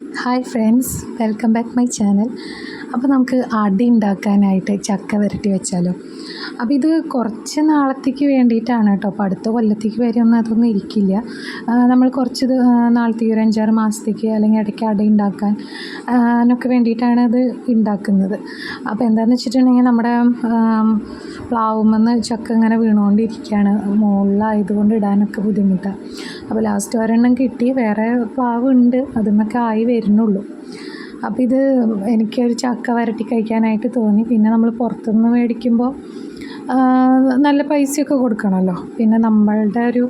Hi friends welcome back my channel അപ്പോൾ നമുക്ക് അടി ഉണ്ടാക്കാനായിട്ട് ചക്ക വരട്ടി വെച്ചാലോ. അപ്പോൾ ഇത് കുറച്ച് നാളത്തേക്ക് വേണ്ടിയിട്ടാണ് കേട്ടോ. അപ്പോൾ അടുത്ത കൊല്ലത്തേക്ക് വരെ ഒന്നും അതൊന്നും ഇരിക്കില്ല. നമ്മൾ കുറച്ച് നാളത്തേക്ക് ഒരു അഞ്ചാറ് മാസത്തേക്ക് അല്ലെങ്കിൽ ഇടയ്ക്ക് അടി ഉണ്ടാക്കാൻ അതിനൊക്കെ വേണ്ടിയിട്ടാണ് അത് ഉണ്ടാക്കുന്നത്. അപ്പോൾ എന്താണെന്ന് വെച്ചിട്ടുണ്ടെങ്കിൽ നമ്മുടെ പ്ലാവുമെന്ന് ചക്ക ഇങ്ങനെ വീണുകൊണ്ടിരിക്കുകയാണ്. മുകളിലായതുകൊണ്ട് ഇടാനൊക്കെ ബുദ്ധിമുട്ടാണ് അപ്പോൾ ലാസ്റ്റ് ഒരെണ്ണം കിട്ടി. വേറെ പാവുണ്ട്. അതിന്നൊക്കെ ആയി വരുന്നുള്ളൂ. അപ്പോൾ ഇത് എനിക്കൊരു ചക്ക വരട്ടി കഴിക്കാനായിട്ട് തോന്നി. പിന്നെ നമ്മൾ പുറത്തുനിന്ന് മേടിക്കുമ്പോൾ നല്ല പൈസയൊക്കെ കൊടുക്കണമല്ലോ. പിന്നെ നമ്മളുടെ ഒരു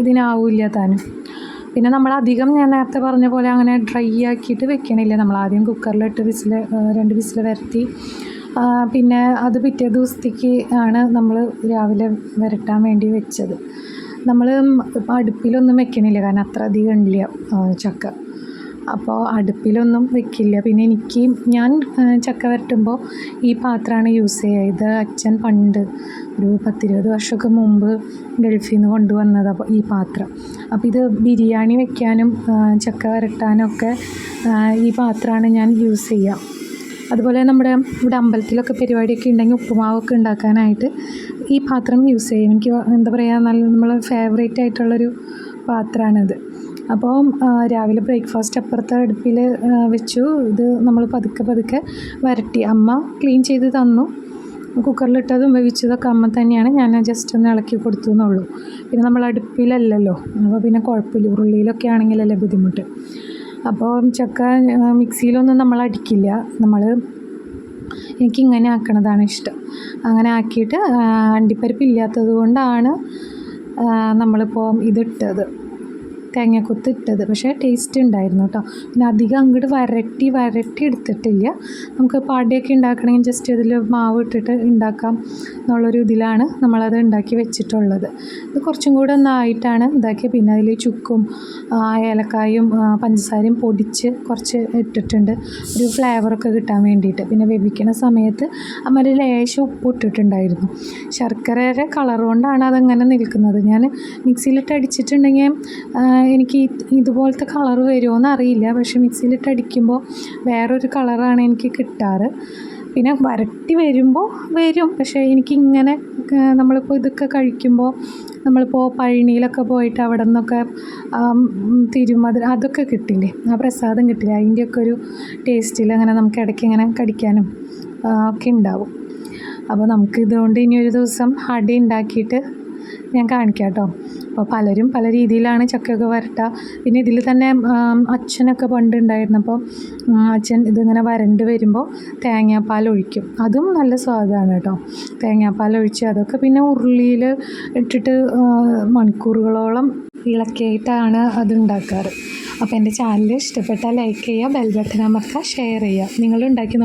ഇതിനാവില്ല താനും. പിന്നെ നമ്മൾ അധികം ഞാൻ നേരത്തെ പറഞ്ഞ പോലെ അങ്ങനെ ഡ്രൈ ആക്കിയിട്ട് വെക്കണില്ല. നമ്മൾ ആദ്യം കുക്കറിലിട്ട് വിസിൽ രണ്ട് വിസിൽ വരത്തി പിന്നെ അത് പിറ്റേ ദിവസത്തേക്ക് ആണ് നമ്മൾ രാവിലെ വരട്ടാൻ വേണ്ടി വെച്ചത്. നമ്മൾ ഇപ്പം അടുപ്പിലൊന്നും വെക്കണില്ല. കാരണം അത്ര അധികം ഇല്ല ചക്ക. അപ്പോൾ അടുപ്പിലൊന്നും വെക്കില്ല. പിന്നെ എനിക്ക് ഞാൻ ചക്ക വരട്ടുമ്പോൾ ഈ പാത്രമാണ് യൂസ് ചെയ്യുക ഇത് അച്ഛൻ പണ്ട് ഒരു പത്തിരുപത് വർഷമൊക്കെ മുമ്പ് ഗൾഫിൽ നിന്ന് കൊണ്ടുവന്നത് അപ്പോൾ ഈ പാത്രം. അപ്പോൾ ഇത് ബിരിയാണി വെക്കാനും ചക്ക വരട്ടാനും ഒക്കെ ഈ പാത്രമാണ് ഞാൻ യൂസ് ചെയ്യുക അതുപോലെ നമ്മുടെ ഇവിടെ അമ്പലത്തിലൊക്കെ പരിപാടിയൊക്കെ ഉണ്ടെങ്കിൽ ഉപ്പുമാവൊക്കെ ഉണ്ടാക്കാനായിട്ട് ഈ പാത്രം യൂസ് ചെയ്യും. എനിക്ക് എന്താ പറയുക നല്ല നമ്മൾ ഫേവറേറ്റ് ആയിട്ടുള്ളൊരു പാത്രമാണിത്. അപ്പോൾ രാവിലെ ബ്രേക്ക്ഫാസ്റ്റ് അപ്പുറത്തെ അടുപ്പിൽ വെച്ചു. ഇത് നമ്മൾ പതുക്കെ പതുക്കെ വരട്ടി. അമ്മ ക്ലീൻ ചെയ്ത് തന്നു. കുക്കറിലിട്ടതും വേവിച്ചതൊക്കെ അമ്മ തന്നെയാണ്. ഞാൻ ജസ്റ്റ് ഒന്ന് ഇളക്കി കൊടുത്തു എന്നുള്ളൂ. പിന്നെ നമ്മൾ അടുപ്പിലല്ലല്ലോ. അപ്പോൾ പിന്നെ കുഴപ്പമില്ല. ഉരുളിയിലൊക്കെ ആണെങ്കിലല്ലേ ബുദ്ധിമുട്ട്. അപ്പോൾ ചക്ക മിക്സിയിലൊന്നും നമ്മൾ അടിക്കില്ല. നമ്മൾ എനിക്ക് ഇങ്ങനെ ആക്കണതാണ് ഇഷ്ടം. അങ്ങനെ ആക്കിയിട്ട് അണ്ടിപ്പരിപ്പില്ലാത്തത് കൊണ്ടാണ് നമ്മളിപ്പോൾ ഇതിട്ടത്. തേങ്ങാക്കൊത്ത് ഇട്ടത് പക്ഷേ ടേസ്റ്റ് ഉണ്ടായിരുന്നു കേട്ടോ പിന്നെ അധികം അങ്ങോട്ട് വരട്ടി വരട്ടി എടുത്തിട്ടില്ല. നമുക്ക് പാടിയൊക്കെ ഉണ്ടാക്കണമെങ്കിൽ ജസ്റ്റ് ഇതിൽ മാവ് ഇട്ടിട്ട് ഉണ്ടാക്കാം എന്നുള്ളൊരു ഇതിലാണ് നമ്മളത് ഉണ്ടാക്കി വെച്ചിട്ടുള്ളത്. ഇത് കുറച്ചും കൂടെ ഒന്നായിട്ടാണ് ഇതാക്കിയത് പിന്നെ അതിൽ ചുക്കും ഏലക്കായും പഞ്ചസാരയും പൊടിച്ച് കുറച്ച് ഇട്ടിട്ടുണ്ട്. ഒരു ഫ്ലേവറൊക്കെ കിട്ടാൻ വേണ്ടിയിട്ട്. പിന്നെ വേവിക്കണ സമയത്ത് അമ്മ ലേശം ഉപ്പ് ഇട്ടിട്ടുണ്ടായിരുന്നു. ശർക്കരയുടെ കളർ കൊണ്ടാണ് അതങ്ങനെ നിൽക്കുന്നത്. ഞാൻ മിക്സിയിലിട്ട് അടിച്ചിട്ടുണ്ടെങ്കിൽ എനിക്ക് ഇതുപോലത്തെ കളർ വരുമോ എന്നറിയില്ല പക്ഷെ മിക്സിയിലിട്ട് അടിക്കുമ്പോൾ വേറൊരു കളറാണ് എനിക്ക് കിട്ടാറ്. പിന്നെ വരട്ടി വരുമ്പോൾ വരും. പക്ഷേ എനിക്കിങ്ങനെ നമ്മളിപ്പോൾ ഇതൊക്കെ കഴിക്കുമ്പോൾ നമ്മളിപ്പോൾ പഴനിയിലൊക്കെ പോയിട്ട് അവിടെ നിന്നൊക്കെ തിരുമധുര അതൊക്കെ കിട്ടില്ലേ? ആ പ്രസാദം കിട്ടില്ല? അതിന്റെയൊക്കെ ഒരു ടേസ്റ്റിൽ അങ്ങനെ നമുക്ക് ഇടയ്ക്ക് ഇങ്ങനെ കടിക്കാനും ഒക്കെ ഉണ്ടാവും. അപ്പോൾ നമുക്ക് ഇതുകൊണ്ട് ഇനി ഒരു ദിവസം അടി ഉണ്ടാക്കിയിട്ട് ഞാൻ കാണിക്കാം കേട്ടോ അപ്പോൾ പലരും പല രീതിയിലാണ് ചക്കയൊക്കെ വരട്ടുക പിന്നെ ഇതിൽ തന്നെ അച്ഛനൊക്കെ പണ്ട് ഉണ്ടായിരുന്നപ്പോൾ അച്ഛൻ ഇതിങ്ങനെ വരണ്ട് വരുമ്പോൾ തേങ്ങാപ്പാൽ ഒഴിക്കും. അതും നല്ല സ്വാദാണ് കേട്ടോ. തേങ്ങാപ്പാൽ ഒഴിച്ച് അതൊക്കെ പിന്നെ ഉരുളിയിൽ ഇട്ടിട്ട് മണിക്കൂറുകളോളം ഇളക്കിയിട്ടാണ് അത് ഉണ്ടാക്കാറ്. അപ്പോൾ എന്റെ ചാനൽ ഇഷ്ടപ്പെട്ടാൽ ലൈക്ക് ചെയ്യുക ബെൽ ബട്ടൺ ഷെയർ ചെയ്യുക. നിങ്ങൾ ഉണ്ടാക്കി